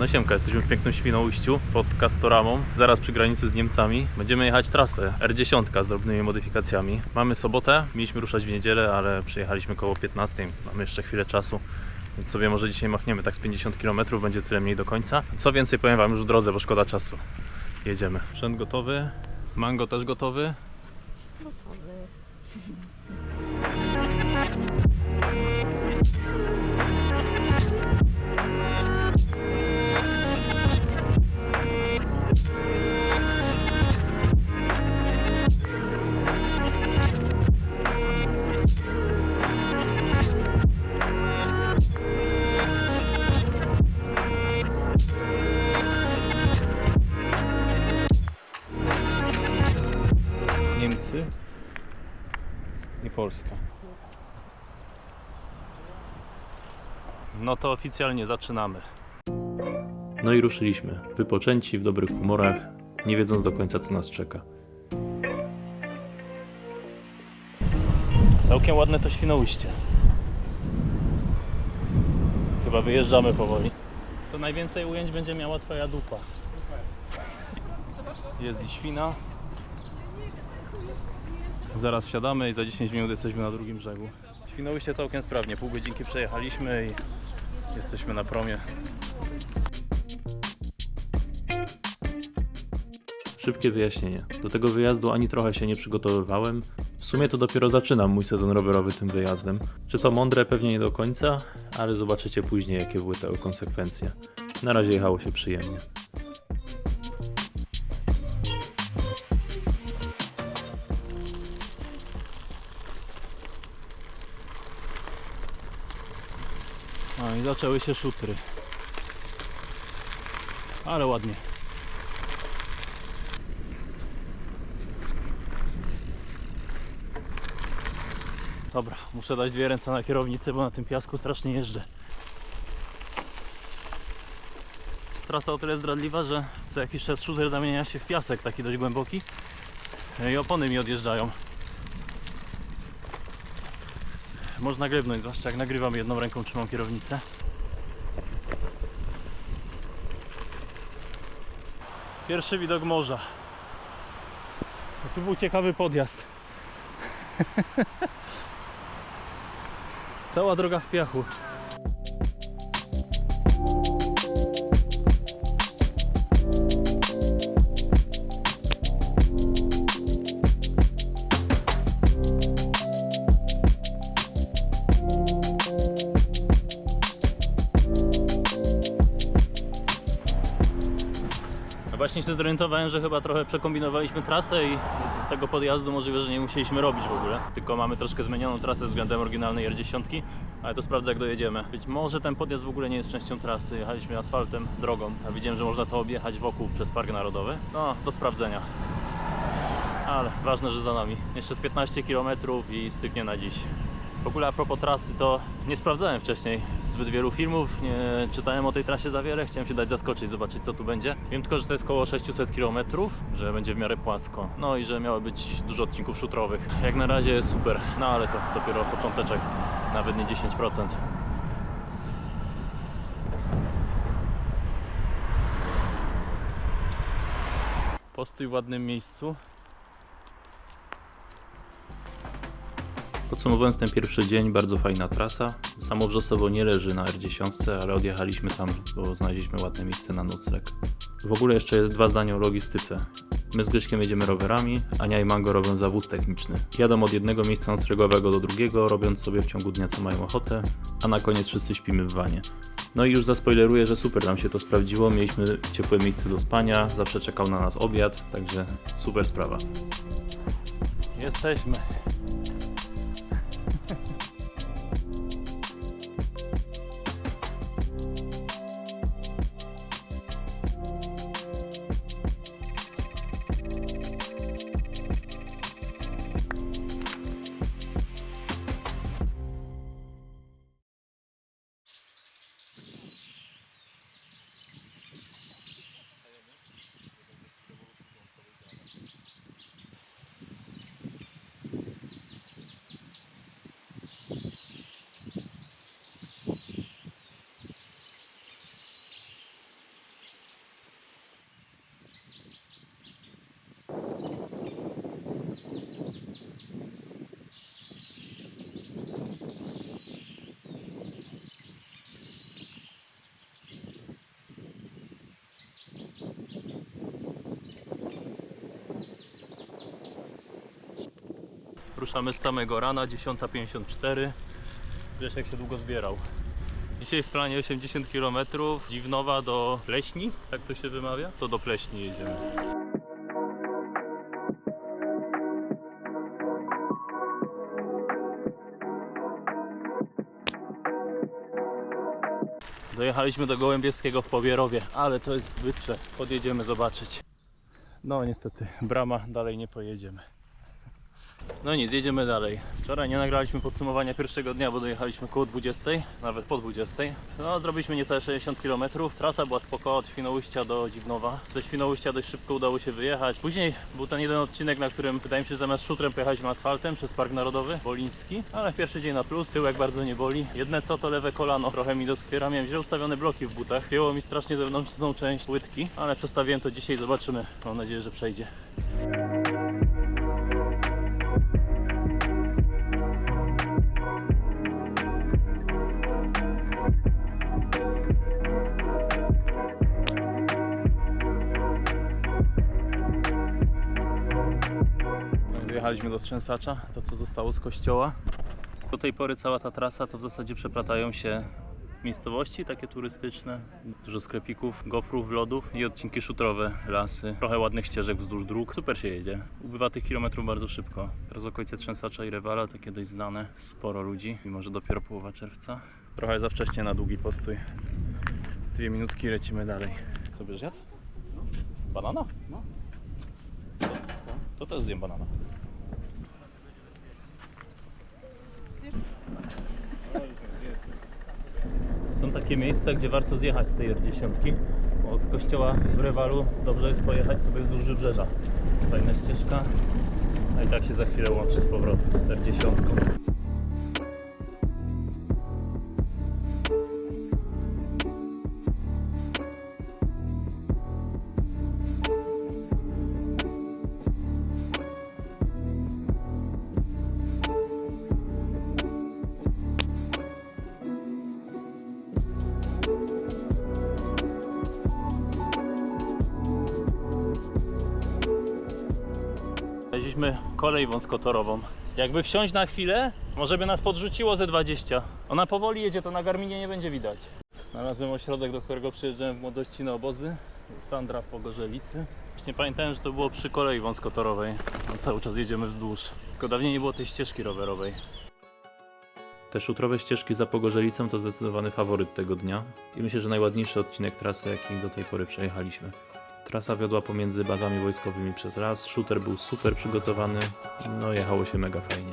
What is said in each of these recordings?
No siemka, jesteśmy w pięknym Świnoujściu pod Castoramą, zaraz przy granicy z Niemcami. Będziemy jechać trasę R10 z drobnymi modyfikacjami. Mamy sobotę, mieliśmy ruszać w niedzielę, ale przyjechaliśmy koło 15, mamy jeszcze chwilę czasu. Więc sobie może dzisiaj machniemy tak z 50 km, będzie tyle mniej do końca. Co więcej powiem Wam już w drodze, bo szkoda czasu. Jedziemy. Sprzęt gotowy, mango też gotowy. Niemcy to oficjalnie zaczynamy. No i ruszyliśmy, wypoczęci, w dobrych humorach, nie wiedząc do końca co nas czeka. Całkiem ładne to Świnoujście. Chyba wyjeżdżamy powoli. To najwięcej ujęć będzie miała twoja dupa. Jest i świna. Zaraz wsiadamy i za 10 minut jesteśmy na drugim brzegu. Świnoujście całkiem sprawnie, pół godzinki przejechaliśmy i jesteśmy na promie. Szybkie wyjaśnienie. Do tego wyjazdu ani trochę się nie przygotowywałem. W sumie to dopiero zaczynam mój sezon rowerowy tym wyjazdem. Czy to mądre? Pewnie nie do końca, ale zobaczycie później jakie były tego konsekwencje. Na razie jechało się przyjemnie. No i zaczęły się szutry. Ale ładnie. Dobra, muszę dać dwie ręce na kierownicę, bo na tym piasku strasznie jeżdżę. Trasa o tyle zdradliwa, że co jakiś czas shooter zamienia się w piasek, taki dość głęboki. I opony mi odjeżdżają. Można glebnąć, zwłaszcza jak nagrywam jedną ręką, trzymam kierownicę. Pierwszy widok morza. Tu był ciekawy podjazd. Cała droga w piachu. Właśnie się zorientowałem, że chyba trochę przekombinowaliśmy trasę i tego podjazdu możliwe, że nie musieliśmy robić w ogóle. Tylko mamy troszkę zmienioną trasę względem oryginalnej R10, ale to sprawdzę jak dojedziemy. Być może ten podjazd w ogóle nie jest częścią trasy. Jechaliśmy asfaltem, drogą, a widziałem, że można to objechać wokół przez Park Narodowy. No, do sprawdzenia. Ale ważne, że za nami. Jeszcze z 15 km i styknie na dziś. W ogóle a propos trasy, to nie sprawdzałem wcześniej zbyt wielu filmów, nie czytałem o tej trasie za wiele, chciałem się dać zaskoczyć, zobaczyć co tu będzie. Wiem tylko, że to jest około 600 km, że będzie w miarę płasko, no i że miało być dużo odcinków szutrowych. Jak na razie jest super, no ale to dopiero począteczek, nawet nie 10%. Postój w ładnym miejscu. Podsumowując ten pierwszy dzień, bardzo fajna trasa. Samo Wrzosowo nie leży na R10, ale odjechaliśmy tam, bo znaleźliśmy ładne miejsce na nocleg. W ogóle jeszcze dwa zdania o logistyce. My z Grześkiem jedziemy rowerami, Ania i Mango robią zawóz techniczny. Jadą od jednego miejsca noclegowego do drugiego, robiąc sobie w ciągu dnia co mają ochotę, a na koniec wszyscy śpimy w wanie. No i już zaspoileruję, że super nam się to sprawdziło, mieliśmy ciepłe miejsce do spania, zawsze czekał na nas obiad, także super sprawa. Jesteśmy. Ruszamy z samego rana, 10.54. Wiesz jak się długo zbierał. Dzisiaj w planie 80 km, Dziwnowa do Pleśni, tak to się wymawia? To do Pleśni jedziemy. Dojechaliśmy do Gołębieskiego w Powierowie, ale to jest zbytcze. Podjedziemy zobaczyć. No niestety, brama, dalej nie pojedziemy. No nic, jedziemy dalej. Wczoraj nie nagraliśmy podsumowania pierwszego dnia, bo dojechaliśmy koło 20, nawet po 20. No, zrobiliśmy niecałe 60 km. Trasa była spoko od Świnoujścia do Dziwnowa. Ze Świnoujścia dość szybko udało się wyjechać. Później był ten jeden odcinek, na którym wydaje mi się, zamiast szutrem pojechaliśmy asfaltem przez Park Narodowy Boliński, ale pierwszy dzień na plus, tyłek bardzo nie boli. Jedne co to lewe kolano, trochę mi doskwiera. Miałem źle ustawione bloki w butach. Wieło mi strasznie zewnętrzną część łydki, ale przestawiłem to dzisiaj, zobaczymy. Mam nadzieję, że przejdzie. Do Trzęsacza, to co zostało z kościoła. Do tej pory cała ta trasa to w zasadzie przeplatają się miejscowości takie turystyczne, dużo sklepików, gofrów, lodów i odcinki szutrowe, lasy, trochę ładnych ścieżek wzdłuż dróg. Super się jedzie. Ubywa tych kilometrów bardzo szybko. Teraz okolice Trzęsacza i Rewala, takie dość znane, sporo ludzi, mimo że dopiero połowa czerwca. Trochę za wcześnie na długi postój. Dwie minutki lecimy dalej. Co bierzesz jadł? Banana? No. Co? To też zjem banana. Są takie miejsca, gdzie warto zjechać z tej R10. Od kościoła w Rewalu dobrze jest pojechać sobie wzdłuż wybrzeża. Fajna ścieżka. A i tak się za chwilę łączy z powrotem z R10. Kolej wąskotorową. Jakby wsiąść na chwilę, może by nas podrzuciło ze 20. Ona powoli jedzie, to na Garminie nie będzie widać. Znalazłem ośrodek, do którego przyjeżdżałem w młodości na obozy. Sandra w Pogorzelicy. Właśnie pamiętałem, że to było przy kolei wąskotorowej. No, cały czas jedziemy wzdłuż. Tylko dawniej nie było tej ścieżki rowerowej. Te szutrowe ścieżki za Pogorzelicą to zdecydowany faworyt tego dnia. I myślę, że najładniejszy odcinek trasy, jaki do tej pory przejechaliśmy. Trasa wiodła pomiędzy bazami wojskowymi przez las, shooter był super przygotowany, no jechało się mega fajnie.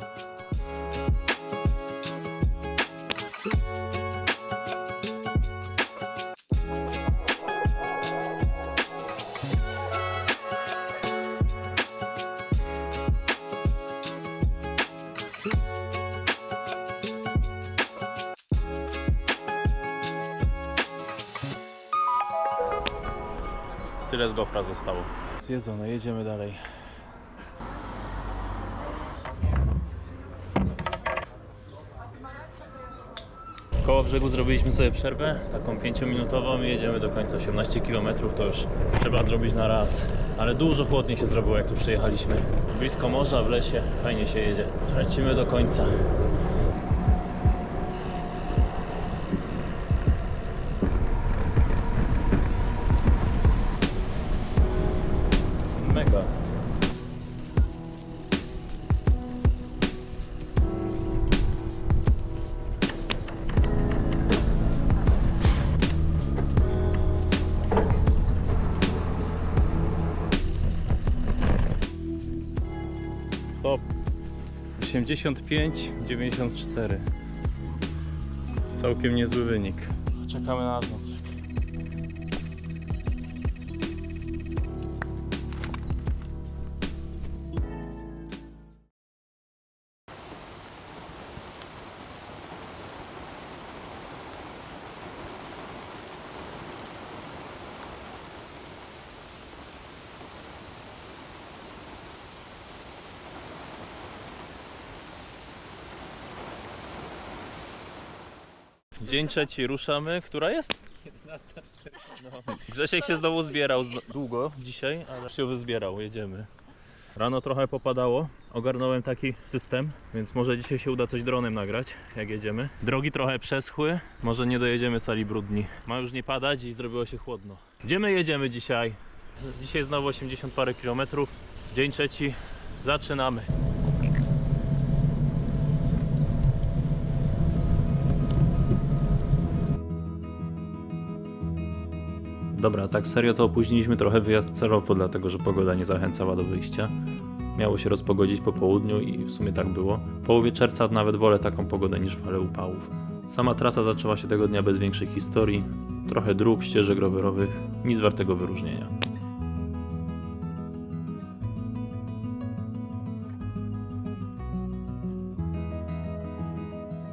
Gofra zostało. Zjedzone, jedziemy dalej. Koło brzegu zrobiliśmy sobie przerwę, taką 5-minutową i jedziemy do końca 18 km, to już trzeba zrobić na raz. Ale dużo chłodniej się zrobiło jak tu przyjechaliśmy. Blisko morza, w lesie, fajnie się jedzie. Lecimy do końca. 85, 94. Całkiem niezły wynik. Czekamy na noc. Dzień trzeci ruszamy. Która jest? No. Grzesiek się znowu zbierał zno- długo dzisiaj, ale się wyzbierał. Jedziemy. Rano trochę popadało. Ogarnąłem taki system, więc może dzisiaj się uda coś dronem nagrać, jak jedziemy. Drogi trochę przeschły, może nie dojedziemy sali brudni. Ma już nie padać i zrobiło się chłodno. Gdzie my jedziemy dzisiaj? Dzisiaj znowu 80 parę kilometrów. Dzień trzeci. Zaczynamy. Dobra, tak serio to opóźniliśmy trochę wyjazd celowo, dlatego że pogoda nie zachęcała do wyjścia. Miało się rozpogodzić po południu i w sumie tak było. W połowie czerwca nawet wolę taką pogodę niż fale upałów. Sama trasa zaczęła się tego dnia bez większych historii. Trochę dróg, ścieżek rowerowych, nic wartego wyróżnienia.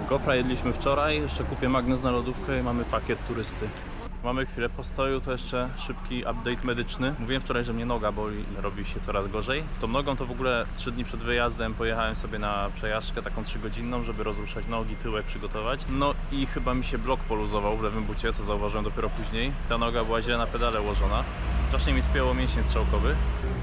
Gofra jedliśmy wczoraj, jeszcze kupię magnes na lodówkę i mamy pakiet turysty. Mamy chwilę postoju, to jeszcze szybki update medyczny. Mówiłem wczoraj, że mnie noga boli, robi się coraz gorzej. Z tą nogą to w ogóle 3 dni przed wyjazdem pojechałem sobie na przejażdżkę taką 3-godzinną, żeby rozruszać nogi, tyłek przygotować. No i chyba mi się blok poluzował w lewym bucie, co zauważyłem dopiero później. Ta noga była źle na pedale ułożona. Strasznie mi spięło mięsień strzałkowy.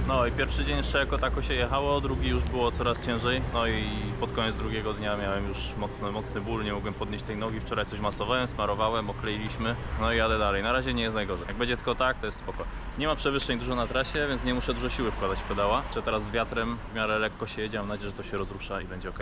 No i pierwszy dzień jeszcze jako tako się jechało, drugi już było coraz ciężej. No i pod koniec drugiego dnia miałem już mocny, mocny ból, nie mogłem podnieść tej nogi. Wczoraj coś masowałem, smarowałem, okleiliśmy. No i jadę dalej. Na razie nie jest najgorzej. Jak będzie tylko tak, to jest spoko. Nie ma przewyższeń dużo na trasie, więc nie muszę dużo siły wkładać w pedała. Czy teraz z wiatrem w miarę lekko się jedzie, mam nadzieję, że to się rozrusza i będzie ok.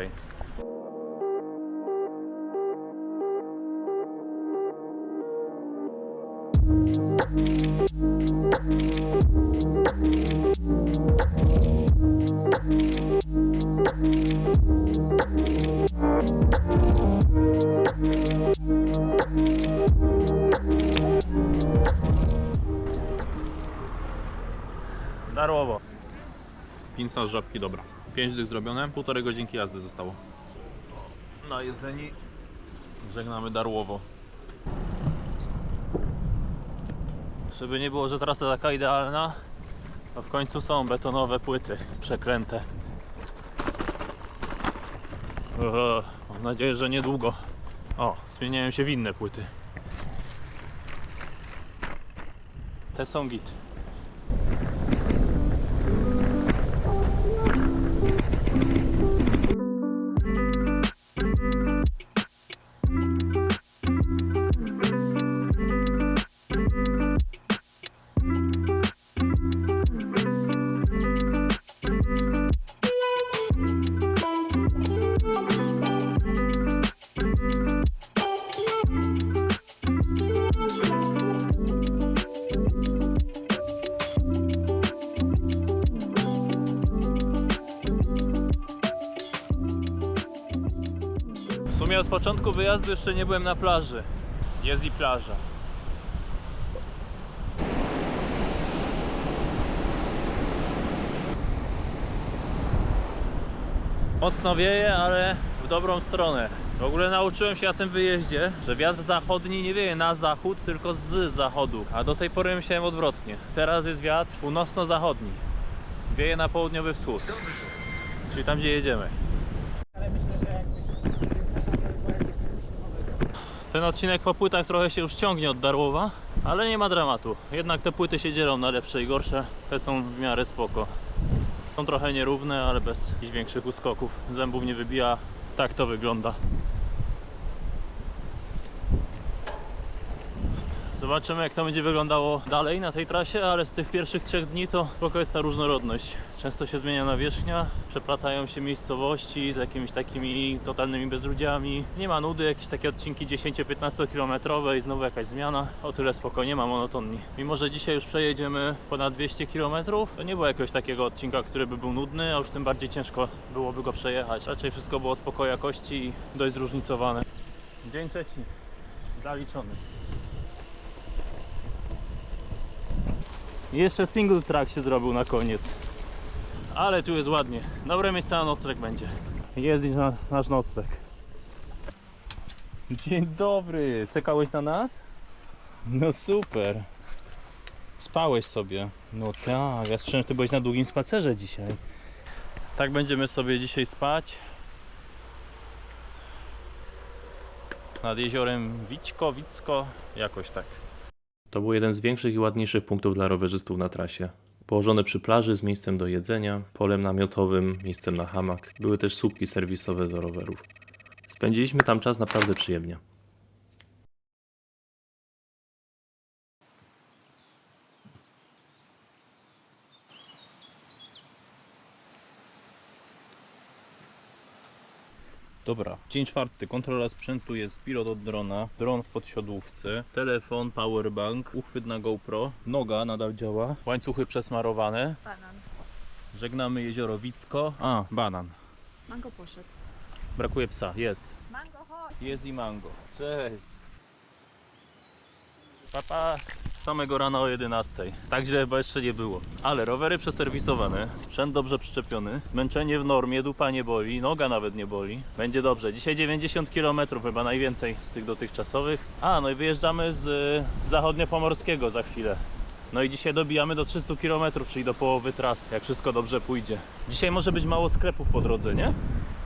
Darłowo. Pinsa z żabki, dobra. 5 dych zrobione, półtorej godzinki jazdy zostało. Na jedzeni żegnamy Darłowo. Żeby nie było, że trasa taka idealna, to w końcu są betonowe płyty przekręte. Oho, mam nadzieję, że niedługo. O, zmieniają się w inne płyty. Te są git. W sumie od początku wyjazdu jeszcze nie byłem na plaży. Jest i plaża. Mocno wieje, ale w dobrą stronę. W ogóle nauczyłem się na tym wyjeździe, że wiatr zachodni nie wieje na zachód, tylko z zachodu. A do tej pory myślałem odwrotnie. Teraz jest wiatr północno-zachodni. Wieje na południowy wschód. Czyli tam, gdzie jedziemy. Ten odcinek po płytach trochę się już ciągnie od Darłowa, ale nie ma dramatu. Jednak te płyty się dzielą na lepsze i gorsze. Te są w miarę spoko. Są trochę nierówne, ale bez jakichś większych uskoków. Zębów nie wybija. Tak to wygląda. Zobaczymy jak to będzie wyglądało dalej na tej trasie, ale z tych pierwszych trzech dni to spoko jest ta różnorodność. Często się zmienia nawierzchnia, przeplatają się miejscowości z jakimiś takimi totalnymi bezludziami. Nie ma nudy, jakieś takie odcinki 10-15 kilometrowe i znowu jakaś zmiana. O tyle spoko, nie ma monotonii. Mimo, że dzisiaj już przejedziemy ponad 200 km, to nie było jakiegoś takiego odcinka, który by był nudny, a już tym bardziej ciężko byłoby go przejechać. Raczej wszystko było spoko jakości i dość zróżnicowane. Dzień trzeci. Zaliczony. I Jeszcze single track się zrobił na koniec. Ale tu jest ładnie. Dobre miejsce na nocleg będzie. Jest na, nasz nocleg. Dzień dobry. Czekałeś na nas? No super. Spałeś sobie. No tak. Ja słyszałem, że ty byłeś na długim spacerze dzisiaj. Tak będziemy sobie dzisiaj spać. nad jeziorem Wićko, Wicko, jakoś tak. To był jeden z większych i ładniejszych punktów dla rowerzystów na trasie. Położone przy plaży z miejscem do jedzenia, polem namiotowym, miejscem na hamak. Były też słupki serwisowe do rowerów. Spędziliśmy tam czas naprawdę przyjemnie. Dobra, dzień czwarty. Kontrola sprzętu jest pilot od drona, dron w podsiodłówce, telefon, powerbank, uchwyt na GoPro, noga nadal działa, łańcuchy przesmarowane. Banan. Żegnamy jezioro Wicko. A, banan. Mango poszedł. Brakuje psa, jest. Mango, chodź. Jest i mango. Cześć. Papa. Samego rana o 11. Tak źle chyba jeszcze nie było. Ale rowery przeserwisowane, sprzęt dobrze przyczepiony, zmęczenie w normie, dupa nie boli, noga nawet nie boli. Będzie dobrze. Dzisiaj 90 km chyba najwięcej z tych dotychczasowych. A, no i wyjeżdżamy z y, zachodniopomorskiego za chwilę. No i dzisiaj dobijamy do 300 km, czyli do połowy tras, jak wszystko dobrze pójdzie. Dzisiaj może być mało sklepów po drodze, nie?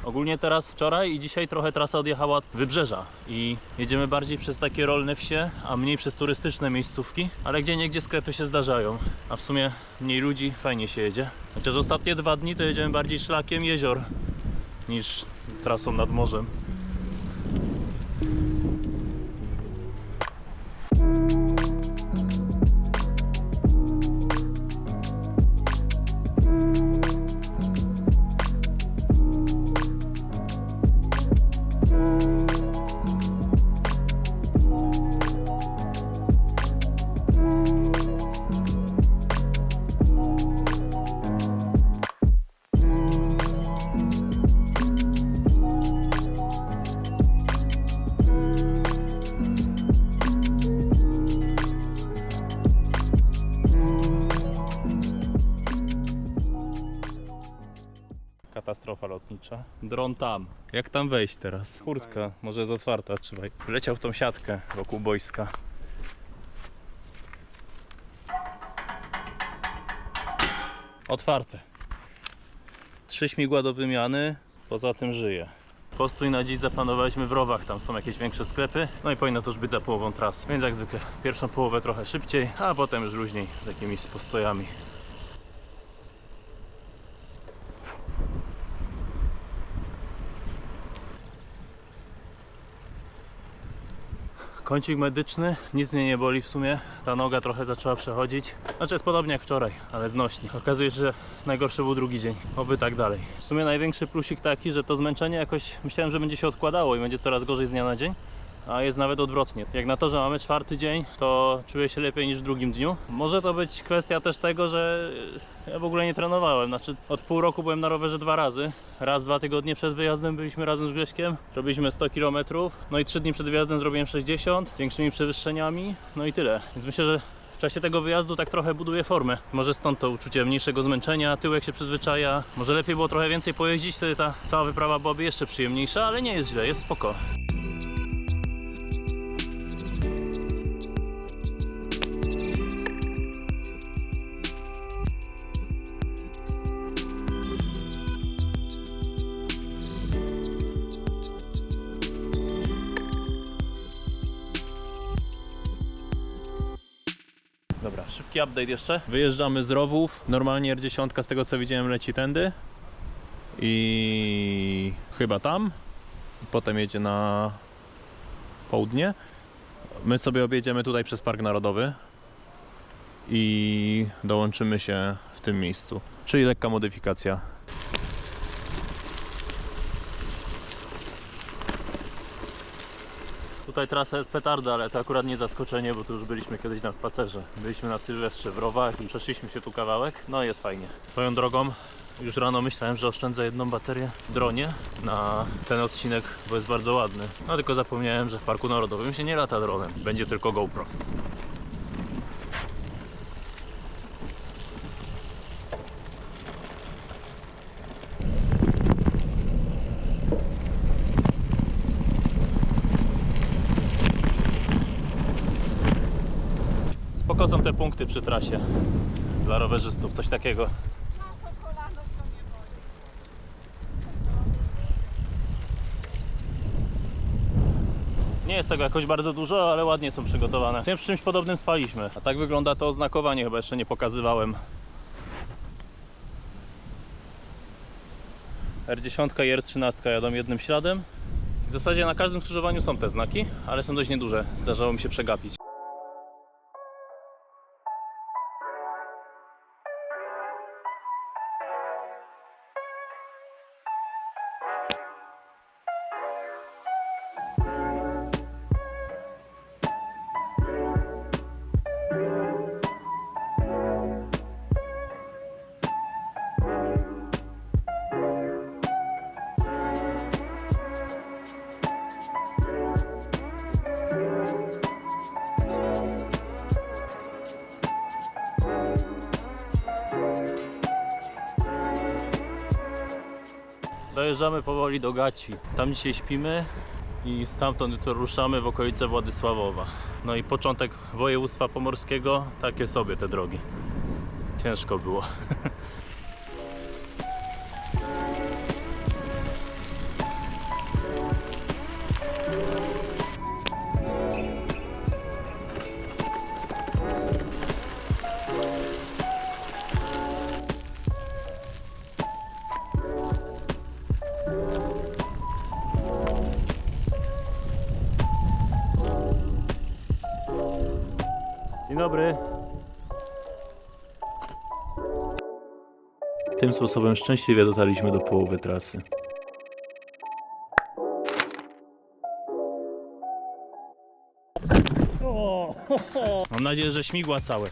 Ogólnie teraz wczoraj i dzisiaj trochę trasa odjechała od wybrzeża i jedziemy bardziej przez takie rolne wsie, a mniej przez turystyczne miejscówki, ale gdzie niegdzie sklepy się zdarzają, a w sumie mniej ludzi, fajnie się jedzie. Chociaż ostatnie dwa dni to jedziemy bardziej szlakiem jezior niż trasą nad morzem. Dron tam. Jak tam wejść teraz? Kurtka, może jest otwarta, trzymaj. Wleciał w tą siatkę wokół boiska. Otwarte. Trzy śmigła do wymiany, poza tym żyje. Postój na dziś zaplanowaliśmy w Rowach, tam są jakieś większe sklepy. No i powinno to już być za połową tras. Więc jak zwykle, pierwszą połowę trochę szybciej, a potem już luźniej z jakimiś postojami. Kącik medyczny, nic mnie nie boli w sumie. Ta noga trochę zaczęła przechodzić. Znaczy jest podobnie jak wczoraj, ale znośnie. Okazuje się, że najgorszy był drugi dzień. Oby tak dalej. W sumie największy plusik taki, że to zmęczenie jakoś myślałem, że będzie się odkładało i będzie coraz gorzej z dnia na dzień. A jest nawet odwrotnie. Jak na to, że mamy czwarty dzień, to czuję się lepiej niż w drugim dniu. Może to być kwestia też tego, że ja w ogóle nie trenowałem. Znaczy od pół roku byłem na rowerze dwa razy. Raz, dwa tygodnie przed wyjazdem byliśmy razem z Grześkiem. Robiliśmy 100 km. No i trzy dni przed wyjazdem zrobiłem 60 z większymi przewyższeniami. No i tyle. Więc myślę, że w czasie tego wyjazdu tak trochę buduję formę. Może stąd to uczucie mniejszego zmęczenia, tyłek się przyzwyczaja. Może lepiej było trochę więcej pojeździć, wtedy ta cała wyprawa byłaby jeszcze przyjemniejsza, ale nie jest źle, jest spoko. Szybki update jeszcze. Wyjeżdżamy z Rowów. Normalnie R10 z tego co widziałem leci tędy. I chyba tam. Potem jedzie na południe. My sobie objedziemy tutaj przez Park Narodowy. I dołączymy się w tym miejscu. Czyli lekka modyfikacja. Tutaj trasa jest petarda, ale to akurat nie zaskoczenie, bo tu już byliśmy kiedyś na spacerze. Byliśmy na Sylwestrze w Rowach i przeszliśmy się tu kawałek. No jest fajnie. Swoją drogą, już rano myślałem, że oszczędzę jedną baterię w dronie na ten odcinek, bo jest bardzo ładny. No tylko zapomniałem, że w Parku Narodowym się nie lata dronem. Będzie tylko GoPro. Spoko są te punkty przy trasie dla rowerzystów, coś takiego. Nie jest tego jakoś bardzo dużo, ale ładnie są przygotowane. Tym czymś podobnym spaliśmy. A tak wygląda to oznakowanie, chyba jeszcze nie pokazywałem. R10 i R13 jadą jednym śladem. W zasadzie na każdym skrzyżowaniu są te znaki, ale są dość nieduże. Zdarzało mi się przegapić. Dojeżdżamy powoli do Gaci. Tam dzisiaj śpimy i stamtąd jutro ruszamy w okolice Władysławowa. No i początek województwa pomorskiego, takie sobie te drogi. Ciężko było. Dzień dobry. Tym sposobem szczęśliwie dotarliśmy do połowy trasy. Mam nadzieję, że śmigła całe.